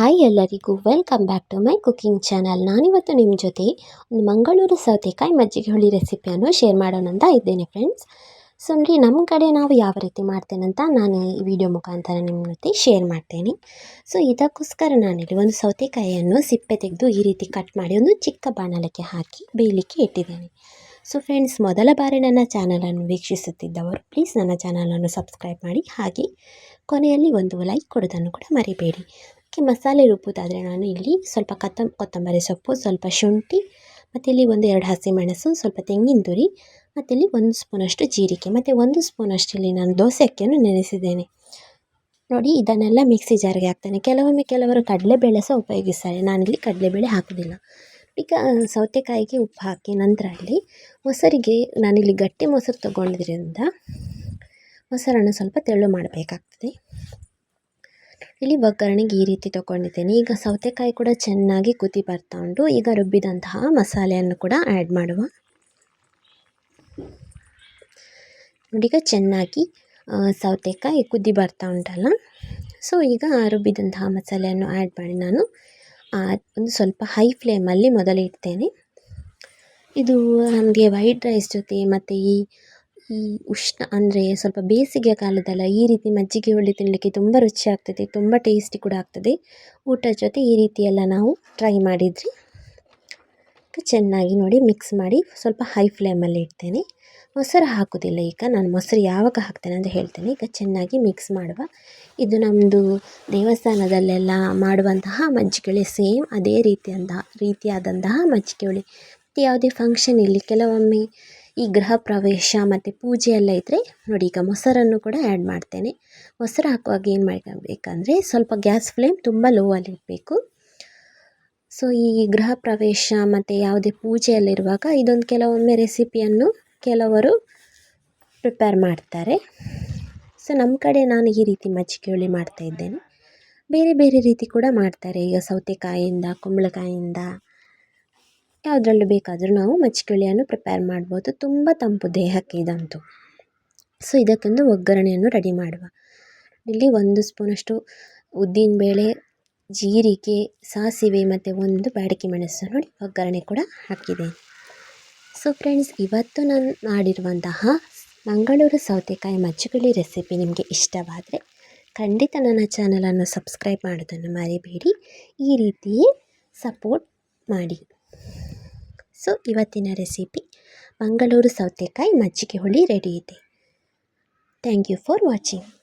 Hi ಎಲ್ಲರಿಗೂ welcome back to my cooking channel ನಾನಿವತ್ತು ನಿಮ್ಮ ಜೊತೆ ಒಂದು ಮಂಗಳೂರು ಸೌತೆಕಾಯಿ ಮಜ್ಜಿಗೆ ಹುಳಿ ರೆಸಿಪಿಯನ್ನು ಶೇರ್ ಮಾಡೋಣ ಅಂತ ಇದ್ದೇನೆ ಫ್ರೆಂಡ್ಸ್ ಸೊ ನೋಡಿ ನಮ್ಮ ಕಡೆ ನಾವು ಯಾವ ರೀತಿ ಮಾಡ್ತೇನೆ ನಾನು ಈ ವಿಡಿಯೋ ಮುಖಾಂತರ ನಿಮ್ಮ ಜೊತೆ ಶೇರ್ ಮಾಡ್ತೇನೆ. ಸೊ ಇದಕ್ಕೋಸ್ಕರ ನಾನಿಲ್ಲಿ ಒಂದು ಸೌತೆಕಾಯಿಯನ್ನು ಸಿಪ್ಪೆ ತೆಗೆದು ಈ ರೀತಿ ಕಟ್ ಮಾಡಿ ಒಂದು ಚಿಕ್ಕ ಬಾಣಲಕ್ಕೆ ಹಾಕಿ ಬೇಯಲಿಕ್ಕೆ ಇಟ್ಟಿದ್ದೇನೆ. ಸೊ ಫ್ರೆಂಡ್ಸ್ ಮೊದಲ ಬಾರಿ ನನ್ನ ಚಾನಲನ್ನು ವೀಕ್ಷಿಸುತ್ತಿದ್ದವರು ಪ್ಲೀಸ್ ನನ್ನ ಚಾನಲನ್ನು ಸಬ್ಸ್ಕ್ರೈಬ್ ಮಾಡಿ. ಹಾಗೆ ಕೊನೆಯಲ್ಲಿ ಒಂದು ಲೈಕ್ ಕೊಡೋದನ್ನು ಕೂಡ ಮರಿಬೇಡಿ. ಅದಕ್ಕೆ ಮಸಾಲೆ ರುಬ್ಬೋದಾದರೆ ನಾನು ಇಲ್ಲಿ ಸ್ವಲ್ಪ ಕತ್ತ, ಕೊತ್ತಂಬರಿ ಸೊಪ್ಪು, ಸ್ವಲ್ಪ ಶುಂಠಿ, ಮತ್ತು ಇಲ್ಲಿ ಒಂದು ಎರಡು ಹಸಿಮೆಣಸು, ಸ್ವಲ್ಪ ತೆಂಗಿನ ತುರಿ, ಮತ್ತು ಇಲ್ಲಿ ಒಂದು ಸ್ಪೂನಷ್ಟು ಜೀರಿಗೆ. ಮತ್ತು ಒಂದು ಸ್ಪೂನಷ್ಟು ಇಲ್ಲಿ ನಾನು ದೋಸೆ ಅಕ್ಕಿಯನ್ನು ನೆನೆಸಿದ್ದೇನೆ. ನೋಡಿ, ಇದನ್ನೆಲ್ಲ ಮಿಕ್ಸಿ ಜಾರಿಗೆ ಹಾಕ್ತೇನೆ. ಕೆಲವೊಮ್ಮೆ ಕೆಲವರು ಕಡಲೆಬೇಳೆ ಸಹ ಉಪಯೋಗಿಸ್ತಾರೆ. ನಾನಿಲ್ಲಿ ಕಡಲೆಬೇಳೆ ಹಾಕೋದಿಲ್ಲ ಈಗ ಸೌತೆಕಾಯಿಗೆ ಉಪ್ಪು ಹಾಕಿ ನಂತರ ಇಲ್ಲಿ ಮೊಸರಿಗೆ, ನಾನಿಲ್ಲಿ ಗಟ್ಟಿ ಮೊಸರು ತೊಗೊಂಡಿದ್ರಿಂದ, ಮೊಸರನ್ನು ಸ್ವಲ್ಪ ತೆಳು ಮಾಡಬೇಕಾಗ್ತದೆ. ಇಲ್ಲಿ ಒಗ್ಗರಣೆಗೆ ಈ ರೀತಿ ತೊಗೊಂಡಿದ್ದೇನೆ. ಈಗ ಸೌತೆಕಾಯಿ ಕೂಡ ಚೆನ್ನಾಗಿ ಕುದಿ ಬರ್ತಾ ಉಂಟು. ಈಗ ರುಬ್ಬಿದಂತಹ ಮಸಾಲೆಯನ್ನು ಕೂಡ ಆ್ಯಡ್ ಮಾಡುವ. ನೋಡಿಗ ಚೆನ್ನಾಗಿ ಸೌತೆಕಾಯಿ ಕುದಿ ಬರ್ತಾ ಉಂಟಲ್ಲ. ಸೊ ಈಗ ರುಬ್ಬಿದಂತಹ ಮಸಾಲೆಯನ್ನು ಆ್ಯಡ್ ಮಾಡಿ ನಾನು ಒಂದು ಸ್ವಲ್ಪ ಹೈ ಫ್ಲೇಮಲ್ಲಿ ಮೊದಲು ಇಡ್ತೇನೆ ಇದು ನಮಗೆ ವೈಟ್ ರೈಸ್ ಜೊತೆ ಮತ್ತು ಈ ಈ ಉಷ್ಣ ಅಂದರೆ ಸ್ವಲ್ಪ ಬೇಸಿಗೆ ಕಾಲದಲ್ಲ, ಈ ರೀತಿ ಮಜ್ಜಿಗೆ ಹುಳಿ ತಿನ್ನಲಿಕ್ಕೆ ತುಂಬ ರುಚಿ ಆಗ್ತದೆ, ತುಂಬ ಟೇಸ್ಟಿ ಕೂಡ ಆಗ್ತದೆ. ಊಟದ ಜೊತೆ ಈ ರೀತಿ ಎಲ್ಲ ನಾವು ಟ್ರೈ ಮಾಡಿದರೆ ಚೆನ್ನಾಗಿ ನೋಡಿ ಮಿಕ್ಸ್ ಮಾಡಿ ಸ್ವಲ್ಪ ಹೈ ಫ್ಲೇಮಲ್ಲಿ ಇಡ್ತೇನೆ. ಮೊಸರು ಹಾಕೋದಿಲ್ಲ ಈಗ, ನಾನು ಮೊಸರು ಯಾವಾಗ ಹಾಕ್ತೇನೆ ಅಂತ ಹೇಳ್ತೇನೆ. ಈಗ ಚೆನ್ನಾಗಿ ಮಿಕ್ಸ್ ಮಾಡುವ. ಇದು ನಮ್ಮದು ದೇವಸ್ಥಾನದಲ್ಲೆಲ್ಲ ಮಾಡುವಂತಹ ಮಜ್ಜಿಗೆ ಸೇಮ್ ಅದೇ ರೀತಿಯಂತಹ, ರೀತಿಯಾದಂತಹ ಮಜ್ಜಿಗೆ ಹುಳಿ. ಮತ್ತು ಯಾವುದೇ ಫಂಕ್ಷನ್ ಇಲ್ಲಿ ಕೆಲವೊಮ್ಮೆ ಈ ಗೃಹ ಪ್ರವೇಶ ಮತ್ತು ಪೂಜೆ ಎಲ್ಲ ಇದ್ದರೆ ನೋಡಿ ಈಗ ಮೊಸರನ್ನು ಕೂಡ ಆ್ಯಡ್ ಮಾಡ್ತೇನೆ. ಮೊಸರು ಹಾಕುವಾಗ ಏನು ಮಾಡಬೇಕಂದ್ರೆ ಸ್ವಲ್ಪ ಗ್ಯಾಸ್ ಫ್ಲೇಮ್ ತುಂಬ ಲೋ ಅಲ್ಲಿ ಸೊ ಈ ಗೃಹ ಪ್ರವೇಶ ಮತ್ತು ಯಾವುದೇ ಪೂಜೆಯಲ್ಲಿರುವಾಗ ಇದೊಂದು ಕೆಲವೊಮ್ಮೆ ರೆಸಿಪಿಯನ್ನು ಕೆಲವರು ಪ್ರಿಪೇರ್ ಮಾಡ್ತಾರೆ. ಸೊ ನಮ್ಮ ಕಡೆ ನಾನು ಈ ರೀತಿ ಮಜ್ಜಿಗೆ ಹುಳಿ ಮಾಡ್ತಾಯಿದ್ದೇನೆ ಬೇರೆ ಬೇರೆ ರೀತಿ ಕೂಡ ಮಾಡ್ತಾರೆ. ಈಗ ಸೌತೆಕಾಯಿಯಿಂದ ಕುಂಬಳಕಾಯಿಯಿಂದ ಯಾವುದ್ರಲ್ಲೂ ಬೇಕಾದರೂ ನಾವು ಮಜ್ಜಿಗೆಯನ್ನು ಪ್ರಿಪೇರ್ ಮಾಡ್ಬೋದು. ತುಂಬ ತಂಪು ದೇಹಕ್ಕೆ ಇದಂತೂ. ಸೊ ಇದಕ್ಕೊಂದು ಒಗ್ಗರಣೆಯನ್ನು ರೆಡಿ ಮಾಡುವ. ಇಲ್ಲಿ ಒಂದು ಸ್ಪೂನಷ್ಟು ಉದ್ದಿನಬೇಳೆ ಜೀರಿಗೆ, ಸಾಸಿವೆ ಮತ್ತು ಒಂದು ಬ್ಯಾಡಗಿ ಮೆಣಸು ನೋಡಿ ಒಗ್ಗರಣೆ ಕೂಡ ಹಾಕಿದೆ. ಸೊ ಫ್ರೆಂಡ್ಸ್ ಇವತ್ತು ನಾನು ಮಾಡಿರುವಂತಹ ಮಂಗಳೂರು ಸೌತೆಕಾಯಿ ಮಜ್ಜಿಗೆ ರೆಸಿಪಿ ನಿಮಗೆ ಇಷ್ಟವಾದರೆ ಖಂಡಿತ ನನ್ನ ಚಾನಲನ್ನು ಸಬ್ಸ್ಕ್ರೈಬ್ ಮಾಡೋದನ್ನು ಮರಿಬೇಡಿ. ಈ ರೀತಿಯೇ ಸಪೋರ್ಟ್ ಮಾಡಿ. ಸೊ ಇವತ್ತಿನ ರೆಸಿಪಿ ಮಂಗಳೂರು ಸೌತೆಕಾಯಿ ಮಜ್ಜಿಗೆ ಹುಳಿ ರೆಡಿ ಇದೆ. Thank you for watching